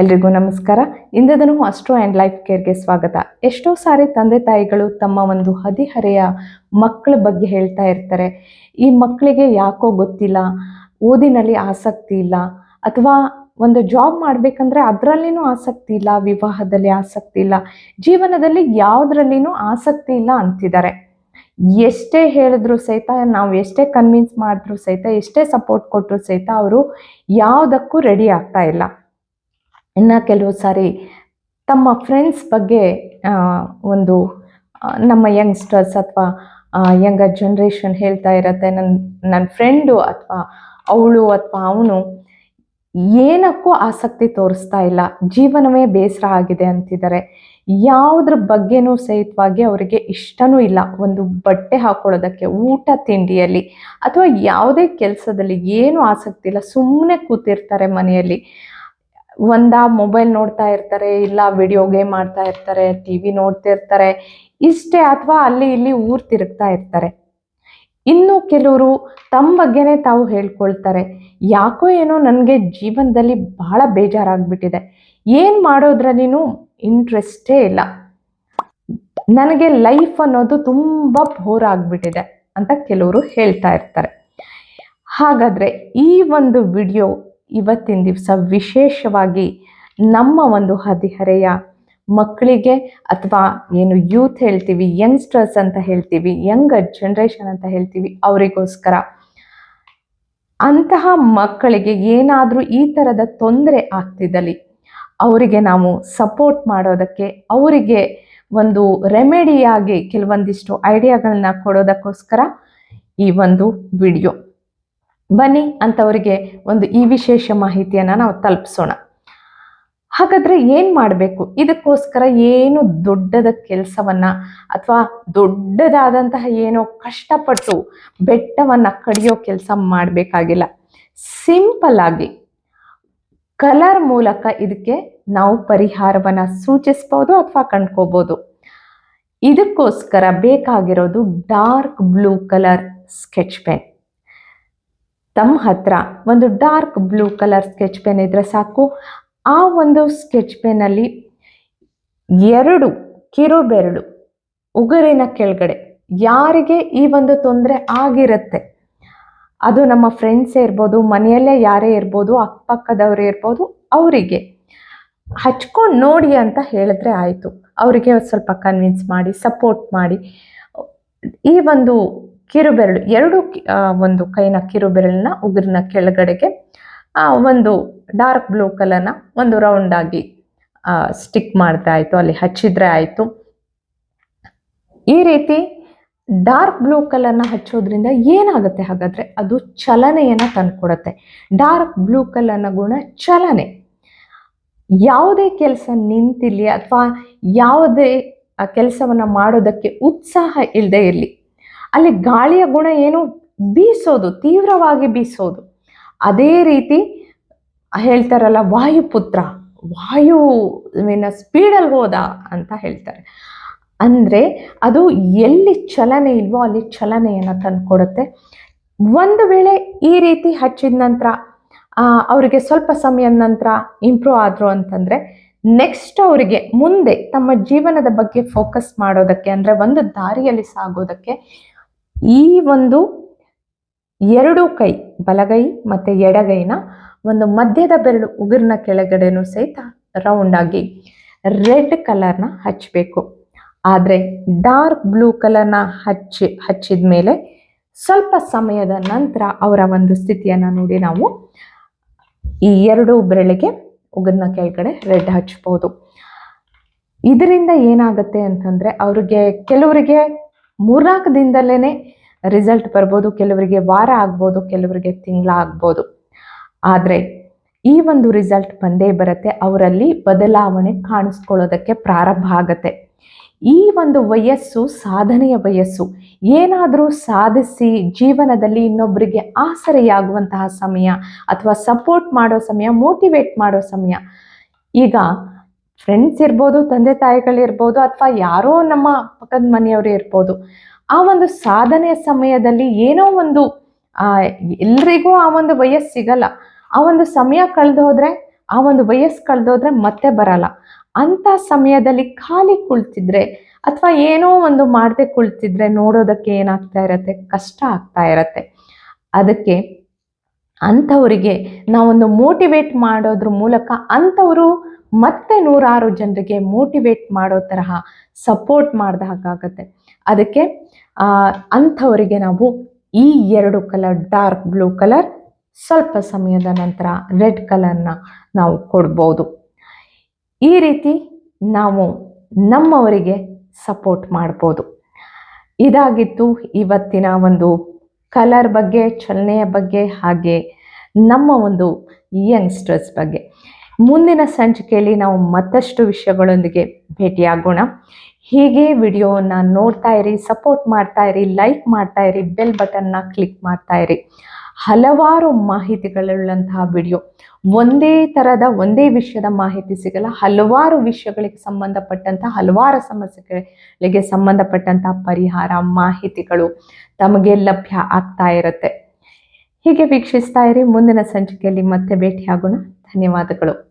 ಎಲ್ರಿಗೂ ನಮಸ್ಕಾರ. ಇಂದದನು ಅಸ್ಟ್ರೋ ಆ್ಯಂಡ್ ಲೈಫ್ ಕೇರ್ಗೆ ಸ್ವಾಗತ. ಎಷ್ಟೋ ಸಾರಿ ತಂದೆ ತಾಯಿಗಳು ತಮ್ಮ ಒಂದು ಹದಿಹರೆಯ ಮಕ್ಕಳ ಬಗ್ಗೆ ಹೇಳ್ತಾ ಇರ್ತಾರೆ. ಈ ಮಕ್ಕಳಿಗೆ ಯಾಕೋ ಗೊತ್ತಿಲ್ಲ, ಓದಿನಲ್ಲಿ ಆಸಕ್ತಿ ಇಲ್ಲ, ಅಥವಾ ಒಂದು ಜಾಬ್ ಮಾಡಬೇಕಂದ್ರೆ ಅದರಲ್ಲಿನೂ ಆಸಕ್ತಿ ಇಲ್ಲ, ವಿವಾಹದಲ್ಲಿ ಆಸಕ್ತಿ ಇಲ್ಲ, ಜೀವನದಲ್ಲಿ ಯಾವುದ್ರಲ್ಲಿನೂ ಆಸಕ್ತಿ ಇಲ್ಲ ಅಂತಿದ್ದಾರೆ. ಎಷ್ಟೇ ಹೇಳಿದ್ರು ಸಹಿತ, ನಾವು ಎಷ್ಟೇ ಕನ್ವಿನ್ಸ್ ಮಾಡಿದ್ರು ಸಹಿತ, ಎಷ್ಟೇ ಸಪೋರ್ಟ್ ಕೊಟ್ಟರು ಸಹಿತ ಅವರು ಯಾವುದಕ್ಕೂ ರೆಡಿ ಆಗ್ತಾ ಇಲ್ಲ. ಇನ್ನು ಕೆಲವು ಸಾರಿ ತಮ್ಮ ಫ್ರೆಂಡ್ಸ್ ಬಗ್ಗೆ ಒಂದು ನಮ್ಮ ಯಂಗ್ಸ್ಟರ್ಸ್ ಅಥವಾ ಯಂಗರ್ ಜನ್ರೇಷನ್ ಹೇಳ್ತಾ ಇರತ್ತೆ. ನನ್ನ ನನ್ನ ಫ್ರೆಂಡು ಅಥವಾ ಅವಳು ಅಥವಾ ಅವನು ಏನಕ್ಕೂ ಆಸಕ್ತಿ ತೋರಿಸ್ತಾ ಇಲ್ಲ. ಜೀವನವೇ ಬೇಸರ ಆಗಿದೆ ಅಂತಿದ್ದಾರೆ. ಯಾವುದ್ರ ಬಗ್ಗೆನೂ ಸಹಿತವಾಗಿ ಅವರಿಗೆ ಇಷ್ಟನೂ ಇಲ್ಲ. ಒಂದು ಬಟ್ಟೆ ಹಾಕೊಳ್ಳೋದಕ್ಕೆ, ಊಟ ತಿಂಡಿಯಲ್ಲಿ, ಅಥವಾ ಯಾವುದೇ ಕೆಲಸದಲ್ಲಿ ಏನೂ ಆಸಕ್ತಿ ಇಲ್ಲ. ಸುಮ್ಮನೆ ಕೂತಿರ್ತಾರೆ ಮನೆಯಲ್ಲಿ. ಒಂದ ಮೊಬೈಲ್ ನೋಡ್ತಾ ಇರ್ತಾರೆ, ಇಲ್ಲ ವಿಡಿಯೋ ಗೇಮ್ ಆಡ್ತಾ ಇರ್ತಾರೆ ಟಿ ವಿ ನೋಡ್ತಿರ್ತಾರೆ ಇಷ್ಟೇ ಅಥವಾ ಅಲ್ಲಿ ಇಲ್ಲಿ ಊರು ತಿರುಗ್ತಾ ಇರ್ತಾರೆ. ಇನ್ನು ಕೆಲವರು ತಮ್ಮ ಬಗ್ಗೆನೇ ತಾವು ಹೇಳ್ಕೊಳ್ತಾರೆ, ಯಾಕೋ ಏನೋ ನನಗೆ ಜೀವನದಲ್ಲಿ ಬಹಳ ಬೇಜಾರಾಗ್ಬಿಟ್ಟಿದೆ, ಏನು ಮಾಡೋದ್ರಲ್ಲಿನು ಇಂಟ್ರೆಸ್ಟೇ ಇಲ್ಲ. ನನಗೆ ಲೈಫ್ ಅನ್ನೋದು ತುಂಬ ಬೋರ್ ಆಗಿಬಿಟ್ಟಿದೆ ಅಂತ ಕೆಲವರು ಹೇಳ್ತಾ ಇರ್ತಾರೆ. ಹಾಗಾದರೆ ಈ ಒಂದು ವಿಡಿಯೋ ಇವತ್ತಿನ ದಿವಸ ವಿಶೇಷವಾಗಿ ನಮ್ಮ ಒಂದು ಹದಿಹರೆಯ ಮಕ್ಕಳಿಗೆ ಅಥವಾ ಏನು ಯೂತ್ ಹೇಳ್ತೀವಿ ಯಂಗ್ಸ್ಟರ್ಸ್ ಅಂತ ಹೇಳ್ತೀವಿ ಯಂಗ್ ಜನ್ರೇಷನ್ ಅಂತ ಹೇಳ್ತೀವಿ, ಅವರಿಗೋಸ್ಕರ. ಅಂತಹ ಮಕ್ಕಳಿಗೆ ಏನಾದರೂ ಈ ಥರದ ತೊಂದರೆ ಆಗ್ತಿದ್ದಲ್ಲಿ ಅವರಿಗೆ ನಾವು ಸಪೋರ್ಟ್ ಮಾಡೋದಕ್ಕೆ, ಅವರಿಗೆ ಒಂದು ರೆಮೆಡಿಯಾಗಿ ಕೆಲವೊಂದಿಷ್ಟು ಐಡಿಯಾಗಳನ್ನ ಕೊಡೋದಕ್ಕೋಸ್ಕರ ಈ ಒಂದು ವಿಡಿಯೋ ಬನ್ನಿ ಅಂತವರಿಗೆ ಒಂದು ಈ ವಿಶೇಷ ಮಾಹಿತಿಯನ್ನು ನಾವು ತಲುಪಿಸೋಣ. ಹಾಗಾದ್ರೆ ಏನು ಮಾಡಬೇಕು? ಇದಕ್ಕೋಸ್ಕರ ಏನು ದೊಡ್ಡದ ಕೆಲಸವನ್ನ ಅಥವಾ ದೊಡ್ಡದಾದಂತಹ ಏನೋ ಕಷ್ಟಪಟ್ಟು ಬೆಟ್ಟವನ್ನು ಕಡಿಯೋ ಕೆಲಸ ಮಾಡಬೇಕಾಗಿಲ್ಲ. ಸಿಂಪಲ್ ಆಗಿ ಕಲರ್ ಮೂಲಕ ಇದಕ್ಕೆ ನಾವು ಪರಿಹಾರವನ್ನ ಸೂಚಿಸ್ಬೋದು ಅಥವಾ ಕಂಡ್ಕೋಬೋದು. ಇದಕ್ಕೋಸ್ಕರ ಬೇಕಾಗಿರೋದು dark blue colour sketch pen. ತಮ್ಮ ಹತ್ರ ಒಂದು dark blue colour sketch pen ಇದ್ರೆ ಸಾಕು. ಆ ಒಂದು ಸ್ಕೆಚ್ ಪೆನ್ನಲ್ಲಿ ಎರಡು ಕಿರು ಬೆರಳು ಉಗುರಿನ ಕೆಳಗಡೆ ಯಾರಿಗೆ ಈ ಒಂದು ತೊಂದರೆ ಆಗಿರುತ್ತೆ? ಅದು ನಮ್ಮ ಫ್ರೆಂಡ್ಸೇ ಇರ್ಬೋದು, ಮನೆಯಲ್ಲೇ ಯಾರೇ ಇರ್ಬೋದು, ಅಕ್ಕಪಕ್ಕದವರೇ ಇರ್ಬೋದು, ಅವರಿಗೆ ಹಚ್ಕೊಂಡು ನೋಡಿ ಅಂತ ಹೇಳಿದ್ರೆ ಆಯಿತು. ಅವರಿಗೆ ಸ್ವಲ್ಪ ಕನ್ವಿನ್ಸ್ ಮಾಡಿ ಸಪೋರ್ಟ್ ಮಾಡಿ. ಈ ಒಂದು ಕಿರುಬೆರಳು, ಎರಡು ಒಂದು ಕೈನ ಕಿರುಬೆರಳನ್ನ ಉಗುರಿನ ಕೆಳಗಡೆಗೆ ಒಂದು ಡಾರ್ಕ್ ಬ್ಲೂ ಕಲರ್ನ ಒಂದು ರೌಂಡ್ ಆಗಿ ಸ್ಟಿಕ್ ಮಾಡಿದ್ರೆ ಆಯಿತು, ಅಲ್ಲಿ ಹಚ್ಚಿದ್ರೆ ಆಯಿತು. ಈ ರೀತಿ ಡಾರ್ಕ್ ಬ್ಲೂ ಕಲರ್ನ ಹಚ್ಚೋದ್ರಿಂದ ಏನಾಗುತ್ತೆ ಹಾಗಾದ್ರೆ, ಅದು ಚಲನೆಯನ್ನು ತಂದುಕೊಡುತ್ತೆ. ಡಾರ್ಕ್ ಬ್ಲೂ ಕಲರ್ನ ಗುಣ ಚಲನೆ. ಯಾವುದೇ ಕೆಲಸ ನಿಂತಿರಲಿ, ಅಥವಾ ಯಾವುದೇ ಕೆಲಸವನ್ನ ಮಾಡೋದಕ್ಕೆ ಉತ್ಸಾಹ ಇಲ್ಲದೆ ಇರಲಿ ಅಲ್ಲಿ ಗಾಳಿಯ ಗುಣ ಏನು? ಬೀಸೋದು, ತೀವ್ರವಾಗಿ ಬೀಸೋದು. ಅದೇ ರೀತಿ ಹೇಳ್ತಾರಲ್ಲ, ವಾಯುಪುತ್ರ. ವಾಯುವಿನ ಸ್ಪೀಡಲ್ಲಿ ಹೋದ ಅಂತ ಹೇಳ್ತಾರೆ. ಅಂದರೆ ಅದು ಎಲ್ಲಿ ಚಲನೆ ಇಲ್ವೋ ಅಲ್ಲಿ ಚಲನೆಯನ್ನು ತಂದುಕೊಡುತ್ತೆ. ಒಂದು ವೇಳೆ ಈ ರೀತಿ ಹಚ್ಚಿದ ನಂತರ ಅವರಿಗೆ ಸ್ವಲ್ಪ ಸಮಯದ ನಂತರ ಇಂಪ್ರೂವ್ ಆದರು ಅಂತಂದರೆ ನೆಕ್ಸ್ಟ್ ಅವರಿಗೆ ಮುಂದೆ ತಮ್ಮ ಜೀವನದ ಬಗ್ಗೆ ಫೋಕಸ್ ಮಾಡೋದಕ್ಕೆ, ಅಂದರೆ ಒಂದು ದಾರಿಯಲ್ಲಿ ಸಾಗೋದಕ್ಕೆ ಈ ಒಂದು ಎರಡು ಕೈ, ಬಲಗೈ ಮತ್ತು ಎಡಗೈನ ಒಂದು ಮಧ್ಯದ ಬೆರಳು ಉಗುರಿನ ಕೆಳಗಡೆನೂ ಸಹಿತ ರೌಂಡಾಗಿ ರೆಡ್ ಕಲರ್ನ ಹಚ್ಚಬೇಕು ಆದರೆ ಡಾರ್ಕ್ ಬ್ಲೂ ಕಲರ್ನ ಹಚ್ಚಿ, ಹಚ್ಚಿದ ಮೇಲೆ ಸ್ವಲ್ಪ ಸಮಯದ ನಂತರ ಅವರ ಒಂದು ಸ್ಥಿತಿಯನ್ನು ನೋಡಿ ನಾವು. ಈ ಎರಡು ಬೆರಳಿಗೆ ಉಗುರಿನ ಕೆಳಗಡೆ ರೆಡ್ ಹಚ್ಬೋದು. ಇದರಿಂದ ಏನಾಗುತ್ತೆ ಅಂತಂದರೆ ಅವರಿಗೆ ಕೆಲವರಿಗೆ ಮೂರ್ನಾಲ್ಕು ದಿನದಲ್ಲೇ ರಿಸಲ್ಟ್ ಬರ್ಬೋದು, ಕೆಲವರಿಗೆ ವಾರ ಆಗ್ಬೋದು, ಕೆಲವರಿಗೆ ತಿಂಗಳ ಆಗ್ಬೋದು. ಆದರೆ ಈ ಒಂದು ರಿಸಲ್ಟ್ ಬಂದೇ ಬರುತ್ತೆ, ಅವರಲ್ಲಿ ಬದಲಾವಣೆ ಕಾಣಿಸ್ಕೊಳ್ಳೋದಕ್ಕೆ ಪ್ರಾರಂಭ ಆಗತ್ತೆ. ಈ ಒಂದು ವಯಸ್ಸು, ಸಾಧನೆಯ ವಯಸ್ಸು, ಏನಾದರೂ ಸಾಧಿಸಿ ಜೀವನದಲ್ಲಿ ಇನ್ನೊಬ್ಬರಿಗೆ ಆಸರೆಯಾಗುವಂತಹ ಸಮಯ ಅಥವಾ ಸಪೋರ್ಟ್ ಮಾಡೋ ಸಮಯ ಮೋಟಿವೇಟ್ ಮಾಡೋ ಸಮಯ, ಈಗ ಫ್ರೆಂಡ್ಸ್ ಇರ್ಬೋದು, ತಂದೆ ತಾಯಿಗಳಿರ್ಬೋದು ಅಥವಾ ಯಾರೋ ನಮ್ಮ ಪಕ್ಕದ ಮನೆಯವರು ಇರ್ಬೋದು, ಆ ಒಂದು ಸಾಧನೆಯ ಸಮಯದಲ್ಲಿ ಏನೋ ಒಂದು ಎಲ್ರಿಗೂ ಆ ಒಂದು ವಯಸ್ಸು ಸಿಗಲ್ಲ. ಆ ಒಂದು ಸಮಯ ಕಳೆದು ಹೋದ್ರೆ, ಆ ಒಂದು ವಯಸ್ಸು ಕಳೆದೋದ್ರೆ ಮತ್ತೆ ಬರಲ್ಲ. ಅಂತ ಸಮಯದಲ್ಲಿ ಖಾಲಿ ಕುಳಿತಿದ್ರೆ ಅಥವಾ ಏನೋ ಒಂದು ಮಾಡದೆ ಕುಳಿತಿದ್ರೆ ನೋಡೋದಕ್ಕೆ ಏನಾಗ್ತಾ ಇರತ್ತೆ? ಕಷ್ಟ ಆಗ್ತಾ ಇರತ್ತೆ. ಅದಕ್ಕೆ ಅಂಥವರಿಗೆ ನಾವೊಂದು ಮೋಟಿವೇಟ್ ಮಾಡೋದ್ರ ಮೂಲಕ ಅಂಥವರು ಮತ್ತೆ ನೂರಾರು ಜನರಿಗೆ ಮೋಟಿವೇಟ್ ಮಾಡೋ ತರಹ ಸಪೋರ್ಟ್ ಮಾಡಿದ ಹಾಗಾಗತ್ತೆ. ಅದಕ್ಕೆ ಅಂಥವರಿಗೆ ನಾವು ಈ ಎರಡು ಕಲರ್ ಡಾರ್ಕ್ ಬ್ಲೂ ಕಲರ್ ಸ್ವಲ್ಪ ಸಮಯದ ನಂತರ ರೆಡ್ ಕಲರ್ನ ನಾವು ಕೊಡ್ಬೋದು. ಈ ರೀತಿ ನಾವು ನಮ್ಮವರಿಗೆ ಸಪೋರ್ಟ್ ಮಾಡ್ಬೋದು. ಇದಾಗಿತ್ತು ಇವತ್ತಿನ ಒಂದು ಕಲರ್ ಬಗ್ಗೆ, ಚಲನೆಯ ಬಗ್ಗೆ, ಹಾಗೆ ನಮ್ಮ ಒಂದು ಯಂಗ್ಸ್ಟರ್ಸ್ ಬಗ್ಗೆ. ಮುಂದಿನ ಸಂಚಿಕೆಯಲ್ಲಿ ನಾವು ಮತ್ತಷ್ಟು ವಿಷಯಗಳೊಂದಿಗೆ ಭೇಟಿಯಾಗೋಣ. ಹೀಗೆ ವಿಡಿಯೋನ ನೋಡ್ತಾ ಇರಿ ಸಪೋರ್ಟ್ ಮಾಡ್ತಾ ಇರಿ ಲೈಕ್ ಮಾಡ್ತಾ ಇರಿ ಬೆಲ್ ಬಟನ್ನ ಕ್ಲಿಕ್ ಮಾಡ್ತಾ ಇರಿ. ಹಲವಾರು ಮಾಹಿತಿಗಳುಳ್ಳಂತಹ ವಿಡಿಯೋ. ಒಂದೇ ಥರದ ಒಂದೇ ವಿಷಯದ ಮಾಹಿತಿ ಸಿಗಲ್ಲ, ಹಲವಾರು ವಿಷಯಗಳಿಗೆ ಸಂಬಂಧಪಟ್ಟಂತಹ, ಹಲವಾರು ಸಮಸ್ಯೆಗಳಿಗೆ ಸಂಬಂಧಪಟ್ಟಂತಹ ಪರಿಹಾರ ಮಾಹಿತಿಗಳು ತಮಗೆ ಲಭ್ಯ ಆಗ್ತಾ ಇರುತ್ತೆ. ಹೀಗೆ ವೀಕ್ಷಿಸ್ತಾ ಇರಿ, ಮುಂದಿನ ಸಂಚಿಕೆಯಲ್ಲಿ ಮತ್ತೆ ಭೇಟಿಯಾಗೋಣ. ಧನ್ಯವಾದಗಳು.